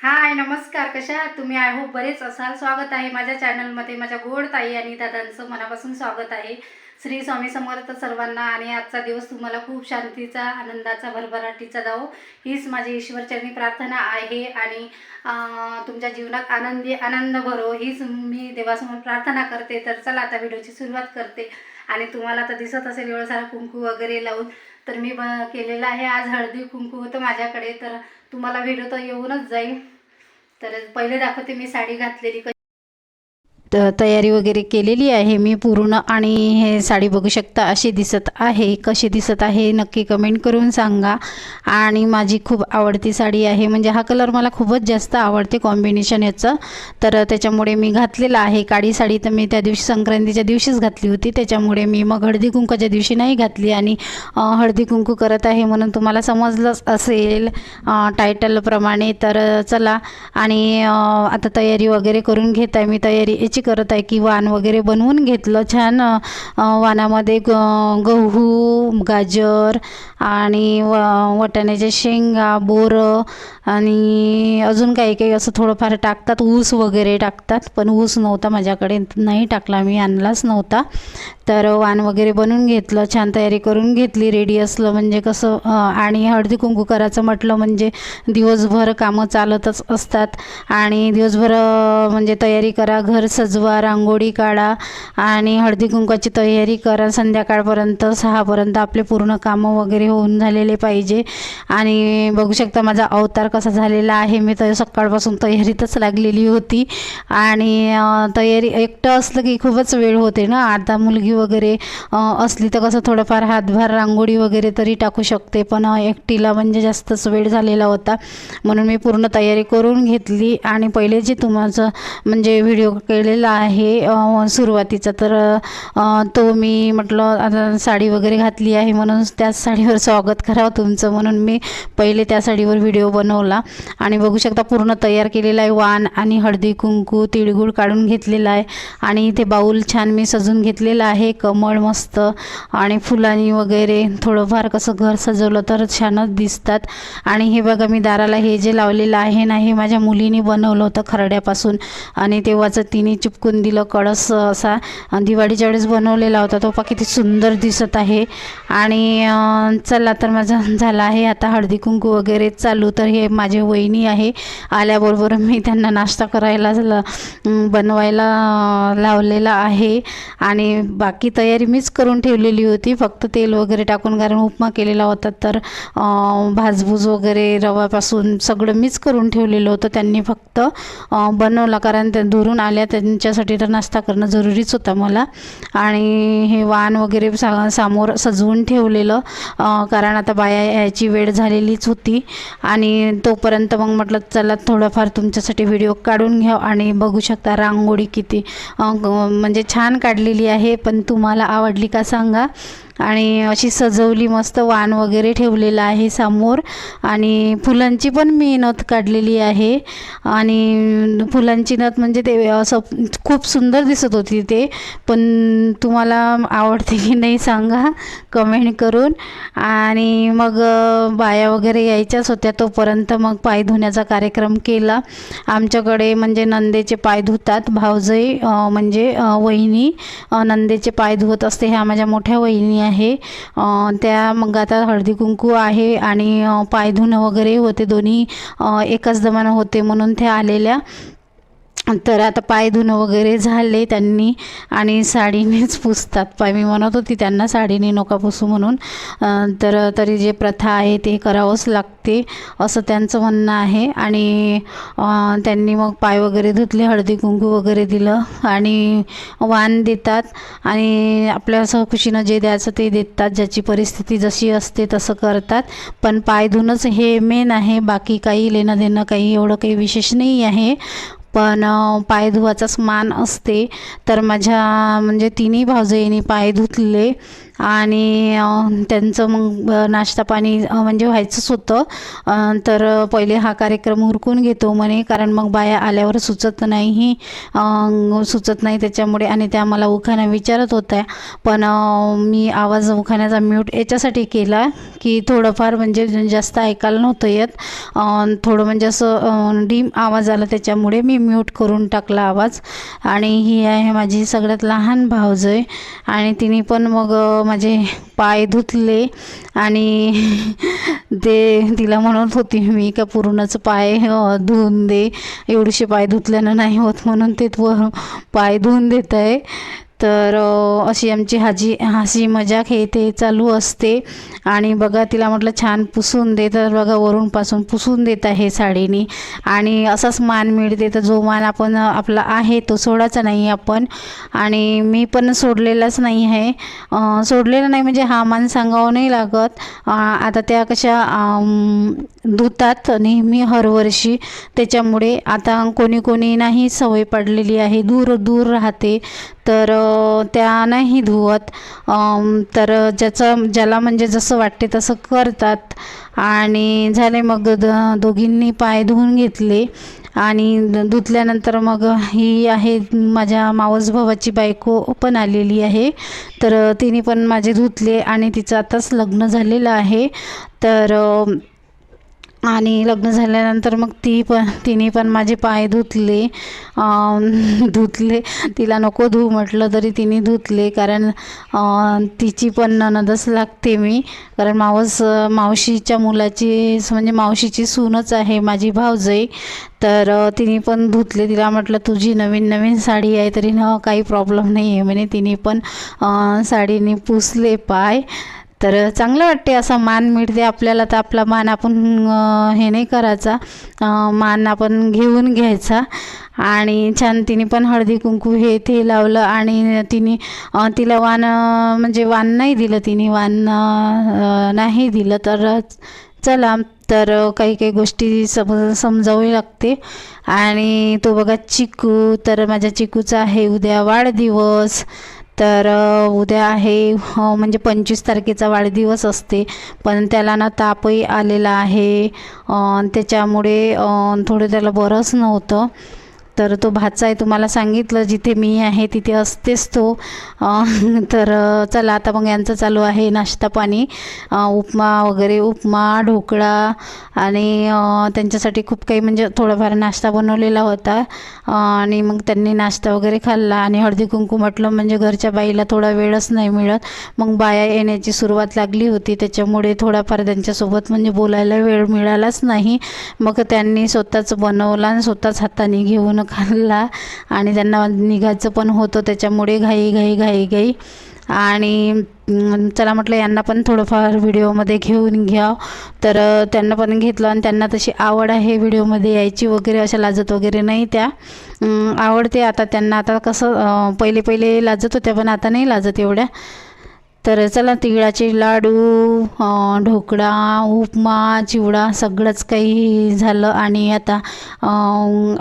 हाय नमस्कार कशा आहात तुम्ही? आय होप बरेच असाल. स्वागत आहे माझ्या चॅनलमध्ये माझ्या गोड ताई आणि दादांचं मनापासून स्वागत आहे. श्री स्वामी समर्थ सर्वांना आणि आजचा दिवस तुम्हाला खूप शांतीचा आनंदाचा भरभराटीचा जावो. हीच माझी ईश्वरचरणी प्रार्थना आहे आणि तुमच्या जीवनात आनंदी आनंद भरो. हीच मी देवासमोर प्रार्थना करते. तर चला आता व्हिडिओची सुरुवात करते. आणि तुम्हाला तर दिसत असेल एवढं सारा कुंकू वगैरे लावून. तर मी ब केलेलं आहे. आज हळदी कुंकू होतं माझ्याकडे. तर तुम्हाला व्हिडिओ तर येऊनच जाईल. तर पहिले दाखवते मी साडी घातलेली त तयारी वगैरे केलेली आहे मी पूर्ण आणि हे साडी बघू शकता अशी दिसत आहे. कशी दिसत आहे नक्की कमेंट करून सांगा. आणि माझी खूप आवडती साडी आहे. म्हणजे हा कलर मला खूपच जास्त आवडते कॉम्बिनेशन याचं. तर त्याच्यामुळे मी घातलेला आहे. काळी साडी तर मी त्या दिवशी संक्रांतीच्या दिवशीच घातली होती. त्याच्यामुळे मी मग हळदी कुंकूच्या दिवशी नाही घातली. आणि हळदी कुंकू करत आहे म्हणून तुम्हाला समजलंच असेल टायटलप्रमाणे तर चला आणि आता तयारी वगैरे करून घेत आहे मी. तयारी याची करत आहे की वाण वगैरे बनवून घेतलं. छान वाणामध्ये ग गहू गाजर आणि व वाटाण्याच्या शेंगा बोरं आणि अजून काही काही असं थोडंफार टाकतात. ऊस वगैरे टाकतात पण ऊस नव्हता माझ्याकडे. नाही टाकला मी आणलाच नव्हता. तर वाण वगैरे बनवून घेतलं छान तयारी करून घेतली. रेडी असलं म्हणजे कसं आणि हळदी कुंकू करायचं म्हटलं म्हणजे दिवसभर कामं चालतच असतात. आणि दिवसभर म्हणजे तयारी करा घर सजवा रांगोळी काढा आणि हळदी कुंकाची तयारी करा. संध्याकाळपर्यंत सहापर्यंत आपले पूर्ण कामं वगैरे होऊन झालेले पाहिजे. आणि बघू शकता माझा अवतार कसा झालेला आहे. मी तर सकाळपासून तयारीतच लागलेली होती. आणि तयारी एकटं असलं की खूपच वेळ होते ना. आता मुलगी वगैरे असली तर कसं थोडंफार हातभार रांगोळी वगैरे तरी टाकू शकते. पण एकटीला म्हणजे जास्तच वेळ झालेला होता. म्हणून मी पूर्ण तयारी करून घेतली. आणि पहिले जे तुम्हाला म्हणजे व्हिडिओ केलेला आहे. सुरुवातीचा तर तो मी म्हटलं आता साडी वगैरे घातली आहे म्हणून त्याच साडीवर स्वागत करावं तुमचं म्हणून मी पहिले त्या साडीवर व्हिडिओ बनवला. आणि बघू शकता पूर्ण तयार केलेला आहे. वाण आणि हळदी कुंकू तिळगुळ काढून घेतलेला आहे. आणि इथे बाऊल छान मी सजून घेतलेला आहे. कमळ मस्त आणि फुलांनी वगैरे थोडंफार कसं घर सजवलं तर छानच दिसतात. आणि हे बघा मी दाराला हे जे लावलेलं आहे ना हे माझ्या मुलीने बनवलं होतं खरड्यापासून. आणि तेव्हाचं तिने चिपकून दिलं कळस असा दिवाळीच्या वेळेस बनवलेला होता तो पा किती सुंदर दिसत आहे. आणि चला तर माझा झाला आहे. आता हळदी कुंकू वगैरे चालू तर हे माझे वहिनी आहे. आल्याबरोबर मी त्यांना नाश्ता करायला बनवायला लावलेला आहे. आणि बाकी तयारी मीच करून ठेवलेली होती. फक्त तेल वगैरे टाकून कारण उपमा केलेला होता तर भाजभूज वगैरे रवापासून सगळं मीच करून ठेवलेलं होतं. त्यांनी फक्त बनवला कारण त्या दुरून आल्या त्यांच्यासाठी तर नाश्ता करणं जरुरीच होता मला. आणि हे वाण वगैरे सा समोर सजवून ठेवलेलं कारण आता बाया यायची वेळ झालेलीच होती. आणि तोपर्यंत मग म्हटलं चला थोडंफार तुमच्यासाठी व्हिडिओ काढून घ्या आणि बघू शकता रांगोळी किती म्हणजे छान काढलेली आहे. पण तुम्हाला आवडली का सांगा. आणि अशी सजवली मस्त वाण वगैरे ठेवलेलं आहे समोर. आणि फुलांची पण मी नथ काढलेली आहे. आणि फुलांची नथ म्हणजे ते असं खूप सुंदर दिसत होती ते. पण तुम्हाला आवडते की नाही सांगा कमेंट करून. आणि मग बाया वगैरे यायच्याच होत्या तोपर्यंत मग पाय धुण्याचा कार्यक्रम केला. आमच्याकडे म्हणजे नंदेचे पाय धुतात भावजई म्हणजे वहिनी नंदेचे पाय धुवत असते ह्या माझ्या मोठ्या वहिनी आहे. त्या मग आता हळदी कुंकू आहे आणि पाय धुणं वगैरे होते. दोन्ही एकाच दमानं होते म्हणून त्या आलेल्या. तर आता पाय धुणं वगैरे झाले त्यांनी आणि साडीनेच पुसतात. पाय मी म्हणत होती त्यांना साडीने नका पुसू म्हणून. तर तरी जे प्रथा आहे ते करावंच लागते असं त्यांचं म्हणणं आहे. आणि त्यांनी मग पाय वगैरे धुतले हळदी कुंकू वगैरे दिलं आणि वाण देतात. आणि आपल्या असं खुशीनं जे द्यायचं ते देतात ज्याची परिस्थिती जशी असते तसं करतात. पण पाय धुणंच हे मेन आहे बाकी काही लेणं देणं काही एवढं काही विशेष नाही आहे. पण पाय धुवाचाच मान असते. तर माझ्या म्हणजे तिन्ही भावजयींनी पाय धुतले. आणि त्यांचं मग नाश्ता पाणी म्हणजे व्हायचंच होतं. तर पहिले हा कार्यक्रम हुरकून घेतो म्हणे कारण मग बाया आल्यावर सुचत नाही सुचत नाही त्याच्यामुळे आणि त्या मला उखाणा विचारत होत्या. पण मी आवाज उखाण्याचा म्यूट याच्यासाठी केला की थोडंफार म्हणजे जास्त ऐकायला नव्हतं येत. थोडं म्हणजे असं डीम आवाज आला त्याच्यामुळे मी म्यूट करून टाकला आवाज. आणि ही आहे माझी सगळ्यात लहान भावजय. आणि तिने पण मग माझे पाय धुतले आणि ते तिला म्हणत होती मी का पूर्णच पाय धुवून दे. एवढीशे पाय धुतल्यानं नाही होत म्हणून ते पाय धुवून देत आहे तर अशी आमची हाजी हसी मजाक हे ते चालू असते. आणि बघा तिला म्हटलं छान पुसून दे. तर बघा वरूनपासून पुसून देत आहे साडीनी. आणि असाच मान मिळते. तर जो मान आपण आपला आहे तो सोडायचा नाही आपण. आणि मी पण सोडलेलाच नाही आहे. सोडलेला नाही म्हणजे हा मान सांगावं नाही लागत. आता त्या कशा धुतात नेहमी हरवर्षी. त्याच्यामुळे आता कोणी कोणी नाही सवय पडलेली आहे. दूर दूर राहते. तर त्या नाही धुवत. तर ज्याचं ज्याला म्हणजे जसं वाटते तसं करतात. आणि झाले मग द दोघींनी पाय धुवून घेतले. आणि धुतल्यानंतर मग ही आहे माझ्या मावस भावाची बायको पण आलेली आहे. तर तिने पण माझे धुतले आणि तिचं आताच लग्न झालेलं आहे. तर आणि लग्न झाल्यानंतर मग ती पण तिने पण माझे पाय धुतले. धुतले. तिला नको धुऊ म्हटलं तरी तिने धुतले. कारण तिची पण ननदच लागते मी. कारण मावस मावशीच्या मुलाची म्हणजे मावशीची सूनच आहे माझी भावजई तर तिने पण धुतले. तिला म्हटलं तुझी नवीन नवीन साडी आहे तरी न काही प्रॉब्लेम नाही आहे म्हणे तिने पण साडीने पुसले पाय. तर चांगलं वाटते असा मान मिळते आपल्याला तर आपला मान आपण हे नाही करायचा. मान आपण घेऊन घ्यायचा. आणि छान तिने पण हळदी कुंकू हे ते लावलं आणि तिने तिला वाण म्हणजे वाण नाही दिलं तिने वाण नाही दिलं. तर चला तर काही काही गोष्टी सम समजावी लागते. आणि तो बघा चिकू तर माझ्या चिकूचा आहे उद्या वाढदिवस. तर उद्या आहे म्हणजे पंचवीस तारखेचा वाढदिवस असते. पण त्याला ना तापही आलेला आहे. त्याच्यामुळे थोडं त्याला बरंच नव्हतं. तर तो भाचा आहे तुम्हाला सांगितलं जिथे मी आहे तिथे असतेच तो. तर चला आता मग यांचं चालू आहे नाश्ता पाणी. उपमा वगैरे उपमा ढोकळा आणि त्यांच्यासाठी खूप काही म्हणजे थोडाफार नाश्ता बनवलेला होता. आणि मग त्यांनी नाश्ता वगैरे खाल्ला आणि हळदी कुंकू म्हटलं म्हणजे घरच्या बाईला थोडा वेळच नाही मिळत. मग बाया येण्याची सुरुवात लागली होती त्याच्यामुळे थोडाफार त्यांच्यासोबत म्हणजे बोलायला वेळ मिळालाच नाही. मग त्यांनी स्वतःच बनवला आणि स्वतःच हाताने घेऊन खाल्ला आणि त्यांना निघायचं पण होतं त्याच्यामुळे घाई घाई घाई घाई. आणि चला म्हटलं यांना पण थोडंफार व्हिडिओमध्ये घेऊन घ्या. तर त्यांना पण घेतलं आणि त्यांना तशी आवड आहे व्हिडिओमध्ये यायची वगैरे अशा लाजत वगैरे नाही त्या. आवडते आता त्यांना. आता कसं पहिले पहिले लाजत होत्या पण आता नाही लाजत एवढ्या. तर चला तिळाचे लाडू ढोकळा उपमा चिवडा सगळंच काही झालं आणि आता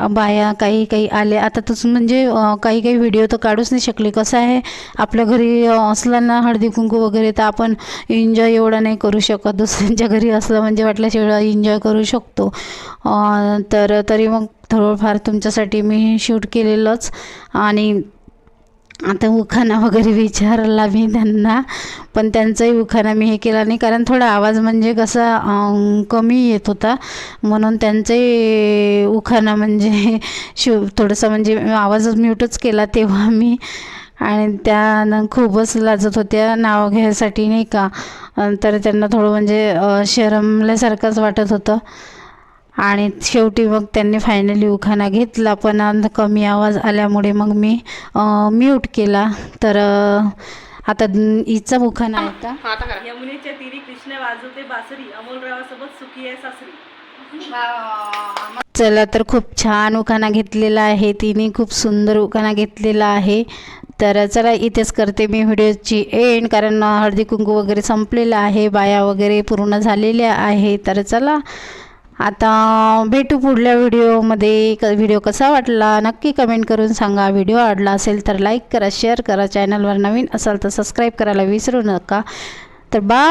बाया काही काही आल्या. आता तसं म्हणजे काही काही व्हिडिओ तर काढूच नाही शकले. कसं आहे आपल्या घरी अं, असलं ना हळदी कुंकू वगैरे तर आपण एन्जॉय एवढा नाही करू शकत. दुसऱ्यांच्या घरी असलं म्हणजे वाटल्यास एवढा एन्जॉय करू शकतो. तर तरी मग थोडंफार तुमच्यासाठी मी शूट केलेलंच आणि आता उखाणा वगैरे विचारला मी त्यांना पण त्यांचाही उखाणा मी हे केला नाही. कारण थोडा आवाज म्हणजे कसा कमी येत होता. म्हणून त्यांचाही उखाणा म्हणजे शिव थोडंसं म्हणजे आवाजच म्यूटच केला तेव्हा मी. आणि त्या खूपच लाजत होत्या. नाव घ्यायसाठी नाही का? तर त्यांना थोडं म्हणजे शरमल्यासारखंच वाटत होतं. आणि शेवटी मग त्यांनी फायनली उखाणा घेतला. पण कमी आवाज आल्यामुळे मग मी म्यूट केला. तर आता हिचा उखाणा आहे का? यमुनेच्या तीरी कृष्ण वाजवते बासरी अमोलरावासोबत सुखी आहे सासरी. चला तर खूप छान उखाणा घेतलेला आहे. तिने खूप सुंदर उखाणा घेतलेला आहे. तर चला इथेच करते मी व्हिडिओची एंड कारण हळदी कुंकू वगैरे संपलेलं आहे. बाया वगैरे पूर्ण झालेल्या आहे. तर चला आता भेटू पुढल्या व्हिडिओमध्ये क व्हिडिओ कसा वाटला नक्की कमेंट करून सांगा. व्हिडिओ आवडला असेल तर लाईक करा शेअर करा. चॅनलवर नवीन असाल तर सबस्क्राईब करायला विसरू नका. तर बा